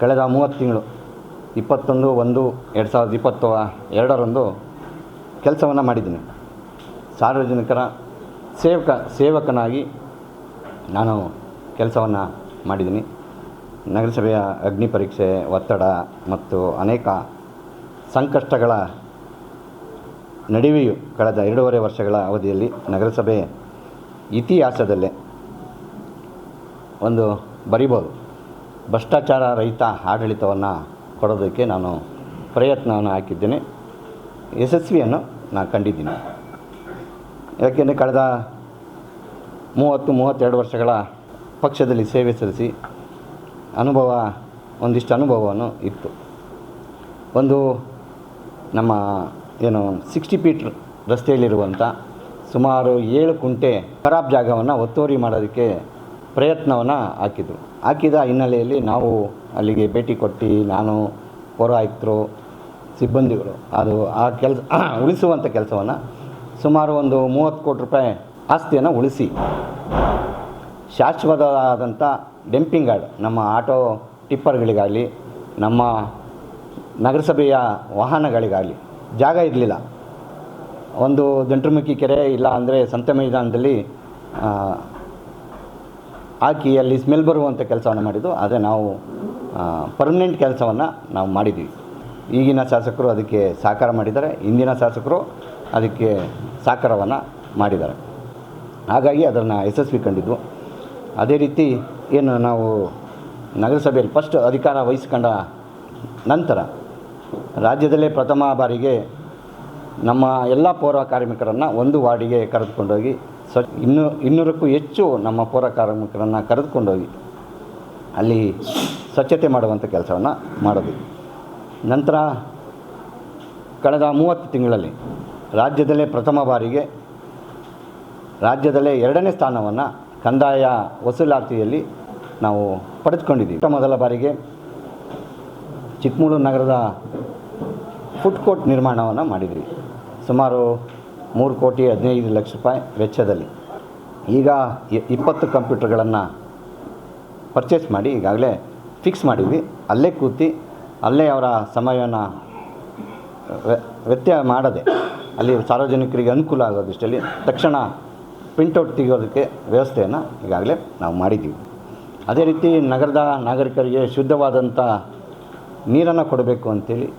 ಕಳೆದ ಮೂವತ್ತು ತಿಂಗಳು, ಇಪ್ಪತ್ತೊಂದು, ಒಂದು, ಎರಡು ಸಾವಿರದ ಇಪ್ಪತ್ತು ಎರಡರಂದು ಕೆಲಸವನ್ನು ಮಾಡಿದ್ದೀನಿ. ಸಾರ್ವಜನಿಕರ ಸೇವಕ, ಸೇವಕನಾಗಿ ನಾನು ಕೆಲಸವನ್ನು ಮಾಡಿದ್ದೀನಿ. ನಗರಸಭೆಯ ಅಗ್ನಿ ಪರೀಕ್ಷೆ ಒತ್ತಡ ಮತ್ತು ಅನೇಕ ಸಂಕಷ್ಟಗಳ ನಡುವೆಯೂ ಕಳೆದ ಎರಡೂವರೆ ವರ್ಷಗಳ ಅವಧಿಯಲ್ಲಿ ನಗರಸಭೆ ಇತಿಹಾಸದಲ್ಲೇ ಒಂದು ಬರಿಬೋದು. ಭ್ರಷ್ಟಾಚಾರ ರಹಿತ ಆಡಳಿತವನ್ನು ಕೊಡೋದಕ್ಕೆ ನಾನು ಪ್ರಯತ್ನವನ್ನು ಹಾಕಿದ್ದೇನೆ. ಯಶಸ್ವಿಯನ್ನು ನಾನು ಕಂಡಿದ್ದೀನಿ. ಯಾಕೆಂದರೆ ಕಳೆದ ಮೂವತ್ತು, ಮೂವತ್ತೆರಡು ವರ್ಷಗಳ ಪಕ್ಷದಲ್ಲಿ ಸೇವೆ ಸಲ್ಲಿಸಿ ಅನುಭವ, ಒಂದಿಷ್ಟು ಅನುಭವವನ್ನು ಇತ್ತು. ಒಂದು ನಮ್ಮ ಏನು ಸಿಕ್ಸ್ಟಿ ಫೀಟ್ ರಸ್ತೆಯಲ್ಲಿರುವಂಥ ಸುಮಾರು ಏಳು ಕುಂಟೆ ಖರಾಬ್ ಜಾಗವನ್ನು ಒತ್ತುವರಿ ಮಾಡೋದಕ್ಕೆ ಪ್ರಯತ್ನವನ್ನು ಹಾಕಿದರು. ಹಾಕಿದ ಹಿನ್ನೆಲೆಯಲ್ಲಿ ನಾವು ಅಲ್ಲಿಗೆ ಭೇಟಿ ಕೊಟ್ಟು ನಾನು ಪೌರಾಯುಕ್ತರು ಸಿಬ್ಬಂದಿಗಳು ಅದು ಆ ಕೆಲಸ ಉಳಿಸುವಂಥ ಕೆಲಸವನ್ನು ಸುಮಾರು ಒಂದು ಮೂವತ್ತು ಕೋಟಿ ರೂಪಾಯಿ ಆಸ್ತಿಯನ್ನು ಉಳಿಸಿ ಶಾಶ್ವತವಾದಂಥ ಡೆಂಪಿಂಗ್ ಗಾರ್ಡ್ ನಮ್ಮ ಆಟೋ ಟಿಪ್ಪರ್ಗಳಿಗಾಗಲಿ ನಮ್ಮ ನಗರಸಭೆಯ ವಾಹನಗಳಿಗಾಗಲಿ ಜಾಗ ಇರಲಿಲ್ಲ. ಒಂದು ದಂಟ್ರಮುಖಿ ಕೆರೆ ಇಲ್ಲ ಅಂದರೆ ಸಂತೆ ಮೈದಾನದಲ್ಲಿ ಆ, ಹಾಕಿ ಅಲ್ಲಿ ಸ್ಮೆಲ್ ಬರುವಂಥ ಕೆಲಸವನ್ನು ಮಾಡಿದ್ದು. ಆದರೆ ನಾವು ಪರ್ಮನೆಂಟ್ ಕೆಲಸವನ್ನು ನಾವು ಮಾಡಿದ್ವಿ. ಈಗಿನ ಶಾಸಕರು ಅದಕ್ಕೆ ಸಹಕಾರ ಮಾಡಿದ್ದಾರೆ. ಹಿಂದಿನ ಶಾಸಕರು ಅದಕ್ಕೆ ಸಹಕಾರವನ್ನು ಮಾಡಿದ್ದಾರೆ. ಹಾಗಾಗಿ ಅದನ್ನು ಯಶಸ್ವಿ ಕಂಡಿದ್ವು. ಅದೇ ರೀತಿ ಏನು ನಾವು ನಗರಸಭೆಯಲ್ಲಿ ಫಸ್ಟ್ ಅಧಿಕಾರ ವಹಿಸ್ಕೊಂಡ ನಂತರ ರಾಜ್ಯದಲ್ಲೇ ಪ್ರಥಮ ಬಾರಿಗೆ ನಮ್ಮ ಎಲ್ಲ ಪೌರ ಕಾರ್ಮಿಕರನ್ನು ಒಂದು ವಾರ್ಡಿಗೆ ಕರೆದುಕೊಂಡೋಗಿ ಸ್ವ ಇನ್ನೂ ಇನ್ನೂರಕ್ಕೂ ಹೆಚ್ಚು ನಮ್ಮ ಪೌರ ಕಾರ್ಮಿಕರನ್ನು ಕರೆದುಕೊಂಡೋಗಿ ಅಲ್ಲಿ ಸ್ವಚ್ಛತೆ ಮಾಡುವಂಥ ಕೆಲಸವನ್ನು ಮಾಡೋದು. ನಂತರ ಕಳೆದ ಮೂವತ್ತು ತಿಂಗಳಲ್ಲಿ ರಾಜ್ಯದಲ್ಲೇ ಪ್ರಥಮ ಬಾರಿಗೆ ರಾಜ್ಯದಲ್ಲೇ ಎರಡನೇ ಸ್ಥಾನವನ್ನು ಕಂದಾಯ ವಸೂಲಾತಿಯಲ್ಲಿ ನಾವು ಪಡೆದುಕೊಂಡಿದ್ದೀವಿ. ಮೊದಲ ಬಾರಿಗೆ ಚಿಕ್ಕಮಗಳೂರು ನಗರದ ಫುಡ್ ಕೋರ್ಟ್ ನಿರ್ಮಾಣವನ್ನು ಮಾಡಿದ್ವಿ. ಸುಮಾರು ಮೂರು ಕೋಟಿ ಹದಿನೈದು ಲಕ್ಷ ರೂಪಾಯಿ ವೆಚ್ಚದಲ್ಲಿ. ಈಗ ಇಪ್ಪತ್ತು ಕಂಪ್ಯೂಟರ್ಗಳನ್ನು ಪರ್ಚೇಸ್ ಮಾಡಿ ಈಗಾಗಲೇ ಫಿಕ್ಸ್ ಮಾಡಿದ್ವಿ. ಅಲ್ಲೇ ಕೂತಿ ಅಲ್ಲೇ ಅವರ ಸಮಯವನ್ನು ವ್ಯ- ವ್ಯತ್ಯಯ ಮಾಡದೆ, ಅಲ್ಲಿ ಸಾರ್ವಜನಿಕರಿಗೆ ಅನುಕೂಲ ಆಗೋದಷ್ಟಲ್ಲಿ ತಕ್ಷಣ ಪ್ರಿಂಟೌಟ್ ತೆಗೆಯೋದಕ್ಕೆ ವ್ಯವಸ್ಥೆಯನ್ನು ಈಗಾಗಲೇ ನಾವು ಮಾಡಿದ್ದೀವಿ. ಅದೇ ರೀತಿ ನಗರದ ನಾಗರಿಕರಿಗೆ ಶುದ್ಧವಾದಂಥ ನೀರನ್ನು ಕೊಡಬೇಕು ಅಂತೇಳಿ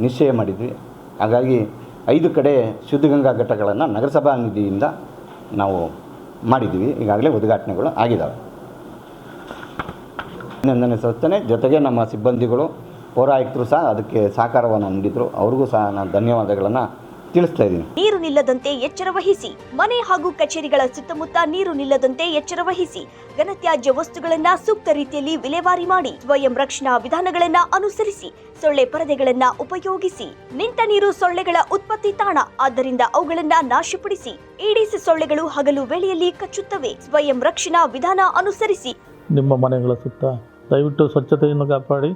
ನಿಶ್ಚಯ ಮಾಡಿದ್ವಿ. ಹಾಗಾಗಿ ಐದು ಕಡೆ ಶುದ್ಧಗಂಗಾ ಘಟ್ಟಗಳನ್ನು ನಗರಸಭಾ ನಿಧಿಯಿಂದ ನಾವು ಮಾಡಿದ್ದೀವಿ. ಈಗಾಗಲೇ ಉದ್ಘಾಟನೆಗಳು ಆಗಿದ್ದಾವೆ ಅಭಿನಂದನೆ ಸಲ್ಲಿಸ್ತೇನೆ ಜೊತೆಗೆ ನಮ್ಮ ಸಿಬ್ಬಂದಿಗಳು, ಪೌರಾಯುಕ್ತರು ಸಹ ಅದಕ್ಕೆ ಸಹಕಾರವನ್ನು ನೀಡಿದರು. ಅವ್ರಿಗೂ ಸಹ ನಾನು ಧನ್ಯವಾದಗಳನ್ನು ತಿಳಿಸ್ತಾ ಇದ್ದೀನಿ. ನೀರು ನಿಲ್ಲದಂತೆ ಎಚ್ಚರ ವಹಿಸಿ. ಮನೆ ಹಾಗೂ ಕಚೇರಿಗಳ ಸುತ್ತಮುತ್ತ ನೀರು ನಿಲ್ಲದಂತೆ ಎಚ್ಚರ ವಹಿಸಿ. ಘನತ್ಯಾಜ್ಯ ವಸ್ತುಗಳನ್ನ ಸೂಕ್ತ ರೀತಿಯಲ್ಲಿ ವಿಲೇವಾರಿ ಮಾಡಿ. ಸ್ವಯಂ ರಕ್ಷಣಾ ವಿಧಾನಗಳನ್ನ ಅನುಸರಿಸಿ. ಸೊಳ್ಳೆ ಪರದೆಗಳನ್ನ ಉಪಯೋಗಿಸಿ. ನಿಂತ ನೀರು ಸೊಳ್ಳೆಗಳ ಉತ್ಪತ್ತಿ ತಾಣ. ಆದ್ದರಿಂದ ಅವುಗಳನ್ನ ನಾಶಪಡಿಸಿ. ಈಡೀಸ್ ಸೊಳ್ಳೆಗಳು ಹಗಲು ವೇಳೆಯಲ್ಲಿ ಕಚ್ಚುತ್ತವೆ. ಸ್ವಯಂ ರಕ್ಷಣಾ ವಿಧಾನ ಅನುಸರಿಸಿ. ನಿಮ್ಮ ಮನೆಗಳ ಸುತ್ತ ದಯವಿಟ್ಟು ಸ್ವಚ್ಛತೆಯನ್ನು ಕಾಪಾಡಿ.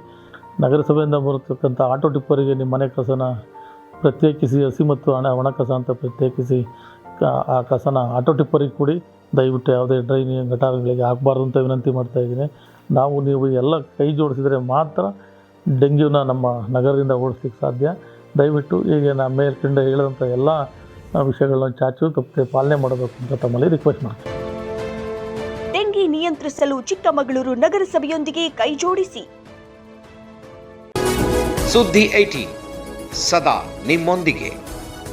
ನಗರಸಭೆಯಿಂದ ಬರತಕ್ಕಂಥ ಆಟೋ ಟಿಪ್ಪರಿಗೆ ನಿಮ್ಮ ಮನೆ ಕಸನ ಪ್ರತ್ಯೇಕಿಸಿ ಹಸಿ ಮತ್ತು ಹಣ ಒಣ ಕಸ ಅಂತ ಪ್ರತ್ಯೇಕಿಸಿ ಕ- ಆ ಕಸನ ಆಟೋ ಟಿಪ್ಪರಿಗೆ ಕೂಡಿ ದಯವಿಟ್ಟು ಯಾವುದೇ ಡ್ರೈನಿಂಗ್ ಗಟಾರಗಳಿಗೆ ಹಾಕಬಾರ್ದು ಅಂತ ವಿನಂತಿ ಮಾಡ್ತಾ ಇದ್ದೀನಿ. ನಾವು ನೀವು ಎಲ್ಲ ಕೈ ಜೋಡಿಸಿದರೆ ಮಾತ್ರ ಡೆಂಗ್ಯೂನ ನಮ್ಮ ನಗರದಿಂದ ಓಡಿಸ್ಲಿಕ್ಕೆ ಸಾಧ್ಯ. ದಯವಿಟ್ಟು ಈಗ ನಾ ಮೇಲ್ಕಂಡ ಹೇಳಿದಂಥ ಎಲ್ಲ ವಿಷಯಗಳನ್ನ ಚಾಚು ತಪ್ಪದೆ ಪಾಲನೆ ಮಾಡಬೇಕು ಅಂತ ತಮ್ಮಲ್ಲಿ ರಿಕ್ವೆಸ್ಟ್ ಮಾಡ್ತೀನಿ. ಡೆಂಗಿ ನಿಯಂತ್ರಿಸಲು ಚಿಕ್ಕಮಗಳೂರು ನಗರಸಭೆಯೊಂದಿಗೆ ಕೈ ಜೋಡಿಸಿ. ಸುದ್ದಿ ಐಟಿ. ಸದಾ ನಿಮ್ಮೊಂದಿಗೆ.